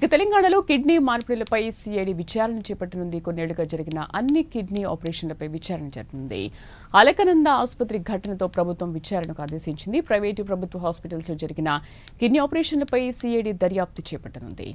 ఇక తెలంగాణలో kidney మార్పిడిలపై CID విచారణ చేపట్టనుంది. కొన్నేళ్ళుగా జరిగిన అన్ని కిడ్నీ ఆపరేషన్లపై విచారణ జరగనుంది అలకనంద ఆసుపత్రి ఘటనతో ప్రభుత్వం విచారణకు ఆదేశించింది. ప్రైవేటు ప్రభుత్వ హాస్పిటల్స్ జరిగిన కిడ్నీ ఆపరేషన్లపై సిఐడి దర్యాప్తు చేపట్టనుంది.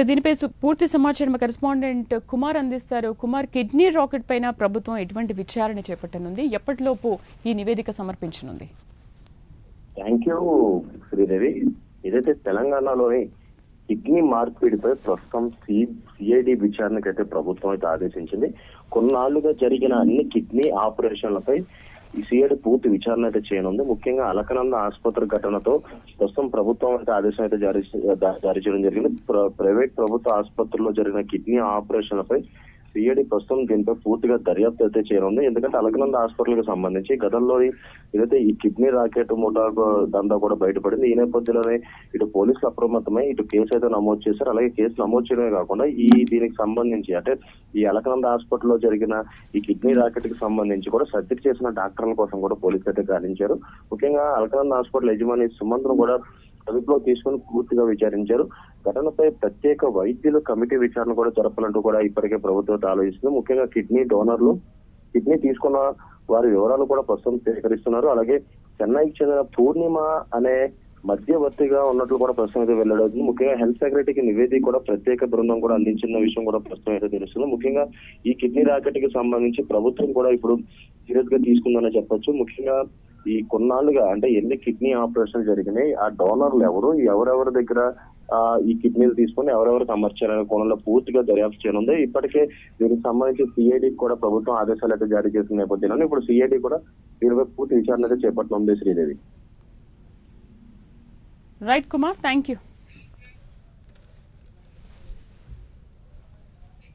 ఇక దీనిపై పూర్తి సమాచారం కరెస్పాండెంట్ కుమార్ అందిస్తారు. కుమార్ కిడ్నీ రాకెట్ పైన ప్రభుత్వం ఎటువంటి విచారణ చేపట్టనుంది? ఎప్పటిలోపు ఈ నివేదిక సమర్పించనుంది? థ్యాంక్ యూ శ్రీదేవి ఏదైతే తెలంగాణలోని కిడ్నీ మార్పిడిపై ప్రస్తుతం సి సిఐడి విచారణకైతే ప్రభుత్వం అయితే ఆదేశించింది. కొన్నాళ్ళుగా జరిగిన అన్ని కిడ్నీ ఆపరేషన్లపై ఈ సిఐడి పూర్తి విచారణ అయితే చేయనుంది. ముఖ్యంగా అలకనంద ఆసుపత్రి ఘటనతో ప్రస్తుతం ప్రభుత్వం అయితే ఆదేశం అయితే జారీ జారీ చేయడం జరిగింది. ప్ర- ప్రైవేట్ ప్రభుత్వ ఆసుపత్రుల్లో జరిగిన కిడ్నీ ఆపరేషన్లపై సిఐడి ప్రస్తుతం దీనిపై పూర్తిగా దర్యాప్తు అయితే చేయనుంది. ఎందుకంటే అలకనంద హాస్పిటల్కి సంబంధించి గతంలోని ఏదైతే ఈ కిడ్నీ రాకెట్ ముఠా దందా కూడా బయటపడింది ఈ నేపథ్యంలోనే ఇటు పోలీసులు అప్రమత్తమై ఇటు కేసు అయితే నమోదు చేశారు. అలాగే కేసు నమోదు చేయడమే కాకుండా ఈ దీనికి సంబంధించి అంటే ఈ అలకనంద హాస్పిటల్లో జరిగిన ఈ కిడ్నీ రాకెట్కి సంబంధించి కూడా సర్జరీ చేసిన డాక్టర్ల కోసం కూడా పోలీసులు అయితే గాలించారు. ముఖ్యంగా అలకనంద హాస్పిటల్ యజమాని సుమంత్ను కూడా అదుపులో తీసుకుని పూర్తిగా విచారించారు. ఘటనపై ప్రత్యేక వైద్యుల కమిటీ విచారణ కూడా జరపాలంటూ కూడా ఇప్పటికే ప్రభుత్వం ఆలోచిస్తుంది. ముఖ్యంగా కిడ్నీ డోనర్లు కిడ్నీ తీసుకున్న వారి వివరాలు కూడా ప్రస్తుతం సేకరిస్తున్నారు. అలాగే చెన్నైకి చెందిన పూర్ణిమ అనే మధ్యవర్తిగా ఉన్నట్లు కూడా ప్రస్తుతం అయితే వెల్లడవుతుంది ముఖ్యంగా హెల్త్ సెక్రటరీకి నివేదిక కూడా ప్రత్యేక బృందం కూడా అందించిన విషయం కూడా ప్రస్తుతం అయితే తెలుస్తుంది. ముఖ్యంగా ఈ కిడ్నీ రాకెట్కి సంబంధించి ప్రభుత్వం కూడా ఇప్పుడు సీరియస్గా తీసుకుందనే చెప్పొచ్చు. ముఖ్యంగా ఈ కొన్నాళ్ళుగా అంటే ఎన్ని కిడ్నీ ఆపరేషన్లు జరిగినాయి ఆ డోనర్లు ఎవరు ఎవరెవరి దగ్గర ఈ కిడ్నీలు తీసుకొని ఎవరెవరికి అమర్చారనే కోణంలో పూర్తిగా దర్యాప్తు చేయనుంది. ఇప్పటికే దీనికి సంబంధించి సిఐడి కూడా ప్రభుత్వం ఆదేశాలు అయితే జారీ చేసిన నేపథ్యంలో ఇప్పుడు సిఐడి కూడా దీనిపై పూర్తి విచారణ అయితే చేపట్టనుంది Sridevi. Right Kumar thank you